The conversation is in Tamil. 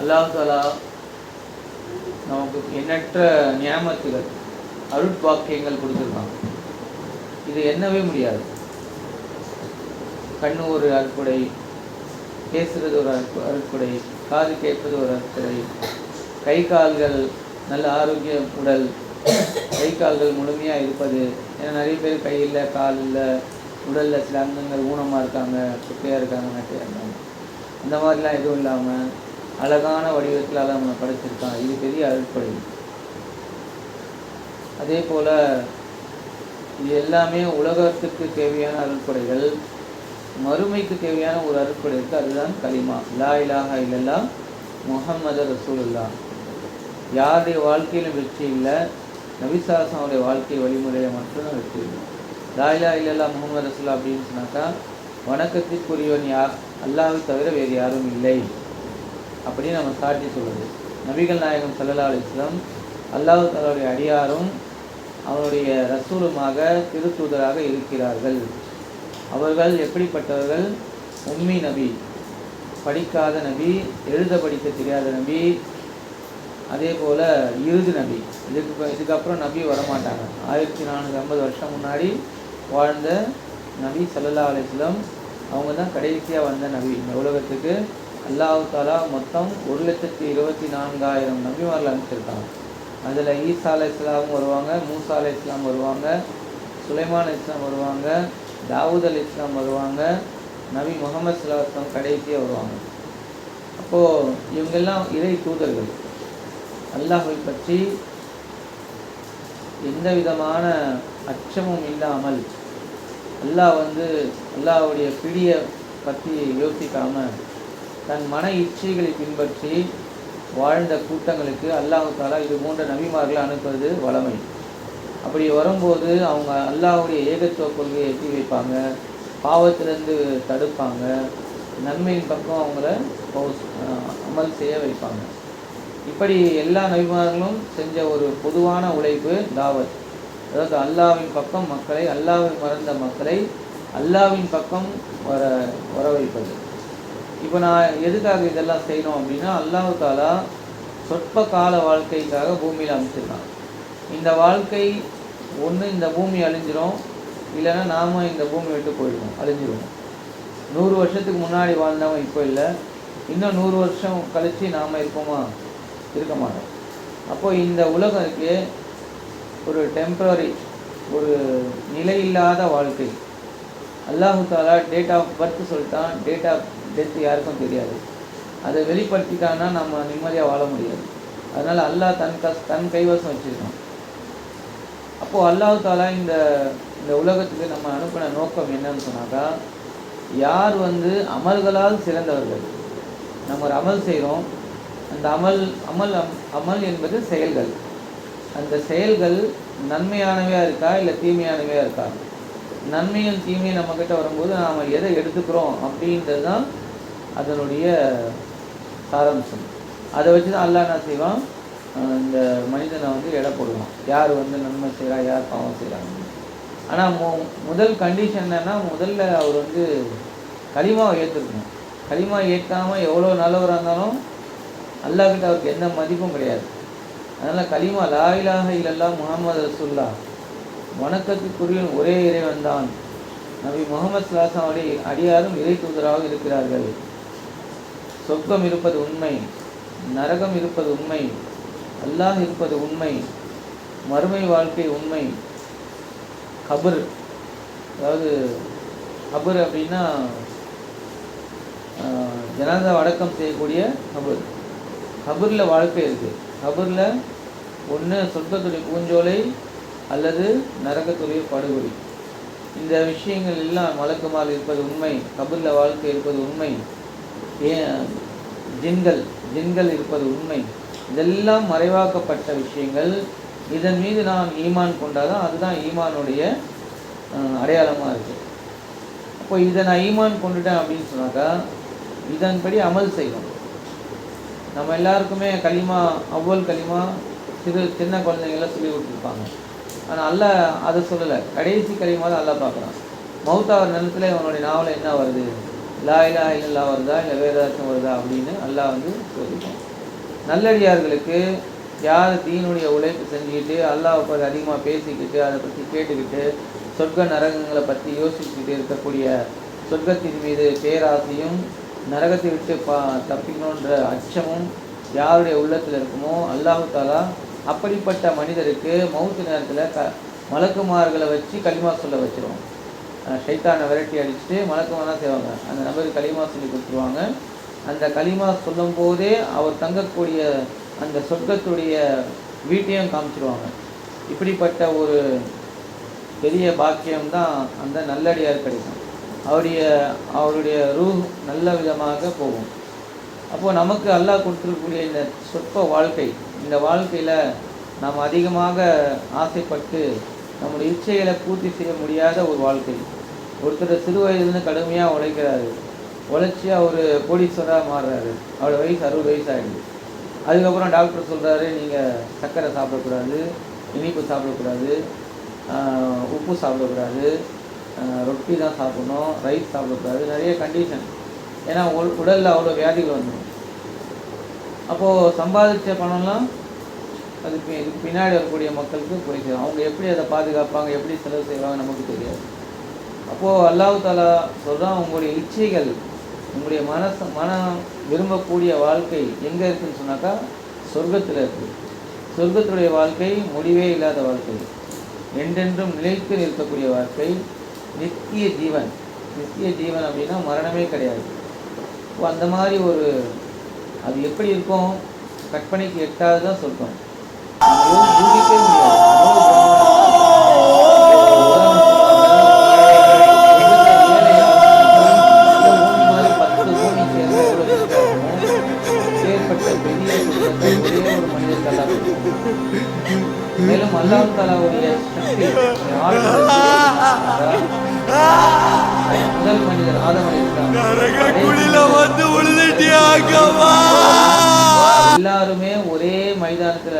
அல்லாஹ் தாலா நமக்கு எண்ணற்ற நியமத்துகள் அருட்பாக்கியங்கள் கொடுத்துருக்காங்க இது என்னவே முடியாது. கண்ணு ஒரு அற்புடை பேசுறது ஒரு அற்பு அற்புடை காது கேட்பது ஒரு அற்புடை கை கால்கள் நல்ல ஆரோக்கிய உடல் கை கால்கள் முழுமையாக இருப்பது. ஏன்னா நிறைய பேர் கையில் காலில் உடலில் சில அங்கங்கள் ஊனமாக இருக்காங்க குட்டையாக இருக்காங்க நட்டையாக இருக்காங்க அந்த மாதிரிலாம் எதுவும் இல்லாமல் அழகான வடிவத்தில் அதை நம்ம படைச்சிருக்கான் இது பெரிய அருட்படை அதே போல் இது எல்லாமே உலகத்துக்கு தேவையான அருட்படைகள் மறுமைக்கு தேவையான ஒரு அருட்படை இருக்குது அதுதான் கலிமா லா இலாஹா இல்லல்லா முஹம்மது ரசூலுல்லா யாருடைய வாழ்க்கையிலும் வெற்றி இல்லை. நபிசாசனுடைய வாழ்க்கை வழிமுறையை மட்டும்தான் வெற்றி இல்லை. லா இலா இல்லல்லா முகமது ரசூல்லா அப்படின்னு சொன்னாக்கா வணக்கத்திற்குரியவன் யார்? அல்லாவை தவிர வேறு யாரும் இல்லை. அப்படின்னு நம்ம சாட்சி சொல்லுது நபிகள் நாயகம் சல்லல்லா அலிஸ்லம் அல்லாஹு தலாவுடைய அடியாரும் அவருடைய ரசூலுமாக திருத்தூதராக இருக்கிறார்கள். அவர்கள் எப்படிப்பட்டவர்கள்? உம்மி நபி. படிக்காத நபி எழுத படிக்க தெரியாத நபி அதே போல் இறுதி நபி. இதுக்கு இதுக்கப்புறம் நபி வரமாட்டாங்க. ஆயிரத்தி நானூற்றி ஐம்பது வருஷம் முன்னாடி வாழ்ந்த நபி சல்லல்லா அலிஸ்லம் அவங்க தான் கடைசியாக வந்த நபி இந்த உலகத்துக்கு. அல்லாஹ் தாலா மொத்தம் ஒரு லட்சத்தி இருபத்தி நான்காயிரம் நபிமார்கள் அனுப்பிச்சிருக்காங்க அதில் ஈசா அலை இஸ்லாம் வருவாங்க மூசா அலை இஸ்லாம் வருவாங்க சுலைமான் இஸ்லாம் வருவாங்க தாவூத் அலி இஸ்லாம் வருவாங்க நபி முகமது சல்லாஹம் கடைசியாக வருவாங்க. அப்போது இவங்கெல்லாம் இறை தூதர்கள். அல்லாஹை பற்றி எந்த விதமான அச்சமும் இல்லாமல் அல்லாஹ் வந்து அல்லாஹ்வுடைய பிடியை பற்றி யோசிக்காம தன் மன இச்சைகளை பின்பற்றி வாழ்ந்த கூட்டங்களுக்கு அல்லாஹ் தாலா இது போன்ற நபிமார்களை அனுப்புவது வளமை. அப்படி வரும்போது அவங்க அல்லாஹ்வுடைய ஏகத்துவ கொள்கையை எட்டி வைப்பாங்க பாவத்திலிருந்து தடுப்பாங்க நன்மையின் பக்கம் அவங்கள அமல் செய்ய வைப்பாங்க. இப்படி எல்லா நபிமார்களும் செஞ்ச ஒரு பொதுவான உழைப்பு தாவத். அதாவது அல்லாவின் பக்கம் மக்களை அல்லாவை மறந்த மக்களை அல்லாவின் பக்கம் வர வர வைப்பது இப்போ நான் எதுக்காக இதெல்லாம் செய்யணும் அப்படின்னா அல்லாவுக்காலா சொற்ப கால வாழ்க்கைக்காக பூமியில் அமைச்சிருக்கான் இந்த வாழ்க்கை ஒன்று இந்த பூமி அழிஞ்சிரும் இல்லைன்னா நாம இந்த பூமி விட்டு போயிடுவோம் அழிஞ்சிருவோம். நூறு வருஷத்துக்கு முன்னாடி வாழ்ந்தவன் இப்போ இல்லை. இன்னும் நூறு வருஷம் கழித்து நாம் இருப்போமா இருக்க மாட்டோம். அப்போது இந்த உலகம் ஒரு டெம்பரரி ஒரு நிலையில்லாத வாழ்க்கை. அல்லாஹு தாலா டேட் ஆஃப் பர்த் சொல்லிட்டான் டேட் ஆஃப் டெத்து யாருக்கும் தெரியாது. அதை வெளிப்படுத்திட்டான்னா நம்ம நிம்மதியாக வாழ முடியாது அதனால் அல்லாஹ் தன் கஸ் தன் கைவசம் வச்சுருக்கான். அப்போது அல்லாஹ் தாலா இந்த இந்த உலகத்துக்கு நம்ம அனுப்பின நோக்கம் என்னன்னு சொன்னாக்கா யார் வந்து அமல்களால் சிறந்தவர்கள்? நம்ம ஒரு அமல் செய்கிறோம் அந்த அமல் அமல் அம்- அமல் என்பது செயல்கள். அந்த செயல்கள் நன்மையானவையா இருக்கா இல்லை தீமையானவையா இருக்கா? நன்மையும் தீமையும் நம்மக்கிட்ட வரும்போது நாம் எதை எடுத்துக்கிறோம் அப்படின்றது தான் அதனுடைய சாராம்சம். அதை வச்சு தான் அல்லாஹ் என்ன செய்வான்? இந்த மனிதனை வந்து எடை போடுவான். யார் வந்து நன்மை செய்கிறா யார் பாவம் செய்கிறாங்க ஆனால் மு முதல் கண்டிஷன் என்னன்னா முதல்ல அவர் வந்து களிமாவை ஏற்றுக்கணும் களிமா ஏற்காமல் எவ்வளோ நல்லவராக இருந்தாலும் அல்லாஹ்கிட்ட அவருக்கு எந்த மதிப்பும் கிடையாது. அதனால் கலிமா லாயிலாக இல்லல்லா முகமது ரசுல்லா வணக்கத்துக்குரிய ஒரே இறைவன் தான் நபி முகமது சுலாசாவுடைய அடியாரும் இறை தூதராக இருக்கிறார்கள். சொர்க்கம் இருப்பது உண்மை நரகம் இருப்பது உண்மை அல்லாஹ் இருப்பது உண்மை மறுமை வாழ்க்கை உண்மை. கபர் அதாவது கபர் அப்படின்னா ஆஹ், ஜனாதா அடக்கம் செய்யக்கூடிய கபர். கபரில் வாழ்க்கை இருக்குது கபரில் ஒன்று சொர்க்கத்துடைய பூஞ்சோலை அல்லது நரகத்துடைய படுகொலை இந்த விஷயங்கள் எல்லாம் வழக்கமாக இருப்பது உண்மை. கபரில் வாழ்க்கை இருப்பது உண்மை. ஜின்கள் ஜின்கள் இருப்பது உண்மை. இதெல்லாம் மறைவாக்கப்பட்ட விஷயங்கள். இதன் மீது நான் ஈமான் கொண்டாதான் அதுதான் ஈமானுடைய அடையாளமாக இருக்குது அப்போ இதை நான் ஈமான் கொண்டுட்டேன் அப்படின்னு சொன்னாக்கா இதன்படி அமல் செய்யணும் நம்ம எல்லாருக்குமே களிமா அவ்வல் களிமா சிறு சின்ன குழந்தைங்களாம் சொல்லி கொடுத்துருப்பாங்க. ஆனால் அல்ல அதை சொல்லலை. கடைசி களிமா அல்ல பார்க்குறான். மௌத்தாவர் நிலத்தில் அவனுடைய நாவல் என்ன வருது? லா இல்லா இல்லல்லாஹ் வருதா இல்லை வேறு ஏதாச்சும் வருதா அப்படின்னு அல்லாஹ் வந்து சோதிப்பான் நல்லடியார்களுக்கு யார் தீனுடைய உழைப்பு செஞ்சுக்கிட்டு அல்லாஹ் பற்றி அதிகமாக பேசிக்கிட்டு அதை பற்றி கேட்டுக்கிட்டு சொர்க்க நரகங்களை பற்றி யோசிச்சுக்கிட்டு இருக்கக்கூடிய சொர்க்கத்தின் மீது பேராசையும் நரகத்தை விட்டு பா தப்பிக்கணுன்ற அச்சமும் யாருடைய உள்ளத்தில் இருக்குமோ அல்லாஹு தாலா அப்படிப்பட்ட மனிதருக்கு மௌத்து நேரத்தில் க மலக்குமார்களை வச்சு களிமா சொல்ல வச்சிருவோம் ஷைத்தானை விரட்டி அடிச்சுட்டு மலக்குமாரெலாம் செய்வாங்க. அந்த நபருக்கு களிமா சொல்லி கொடுத்துருவாங்க. அந்த களிமா சொல்லும் போதே அவர் தங்கக்கூடிய அந்த சொர்க்கத்துடைய வீட்டையும் காமிச்சிருவாங்க. இப்படிப்பட்ட ஒரு பெரிய பாக்கியம் தான் அந்த நல்லடியார் கிடைக்கும். அவருடைய அவருடைய ரூ நல்ல விதமாக போகும். அப்போது நமக்கு அல்லாஹ் கொடுத்துருக்கக்கூடிய இந்த சொற்ப வாழ்க்கை இந்த வாழ்க்கையில் நாம் அதிகமாக ஆசைப்பட்டு நம்முடைய இச்சைகளை பூர்த்தி செய்ய முடியாத ஒரு வாழ்க்கை. ஒருத்தர் சிறு வயதுலேருந்து கடுமையாக உழைக்கிறாரு. உழைச்சி அவர் கோடீஸ்வராக மாறுறாரு. அவரோட வயசு அறுபது வயசு ஆகிடுது அதுக்கப்புறம் டாக்டர் சொல்கிறாரு நீங்கள் சர்க்கரை சாப்பிடக்கூடாது இனிப்பு சாப்பிடக்கூடாது உப்பு சாப்பிடக்கூடாது ரொட்டி தான் சாப்பிடணும் ரைஸ் சாப்பிடக்கூடாது நிறைய கண்டிஷன் ஏன்னா உடலில் அவ்வளோ வியாதிகள் வந்துடும். அப்போது சம்பாதிச்ச பணம்லாம் அதுக்கு இதுக்கு பின்னாடி வரக்கூடிய மக்களுக்கு போய் சேரும் அவங்க எப்படி அதை பாதுகாப்பாங்க எப்படி செலவு செய்வாங்க நமக்கு தெரியாது. அப்போது அல்லாஹு தாலா சொல்கிறான் உங்களுடைய இச்சைகள் உங்களுடைய மனசு மனம் விரும்பக்கூடிய வாழ்க்கை எங்கே இருக்குன்னு சொன்னாக்கா சொர்க்கத்தில் இருக்குது சொர்க்கத்துடைய வாழ்க்கை முடிவே இல்லாத வாழ்க்கை. என்றென்றும் நிலைத்து நிற்கக்கூடிய வாழ்க்கை. நித்திய ஜீவன். நித்திய ஜீவன் அப்படின்னா மரணமே கிடையாது. இப்போ அந்த மாதிரி ஒரு அது எப்படி இருக்கும்? கற்பனைக்கு எட்டாவது தான் சொர்க்கம். நம்ம அல்லாவுடைய சக்தி. முதல் மனிதர் எல்லாருமே ஒரே மைதானத்துல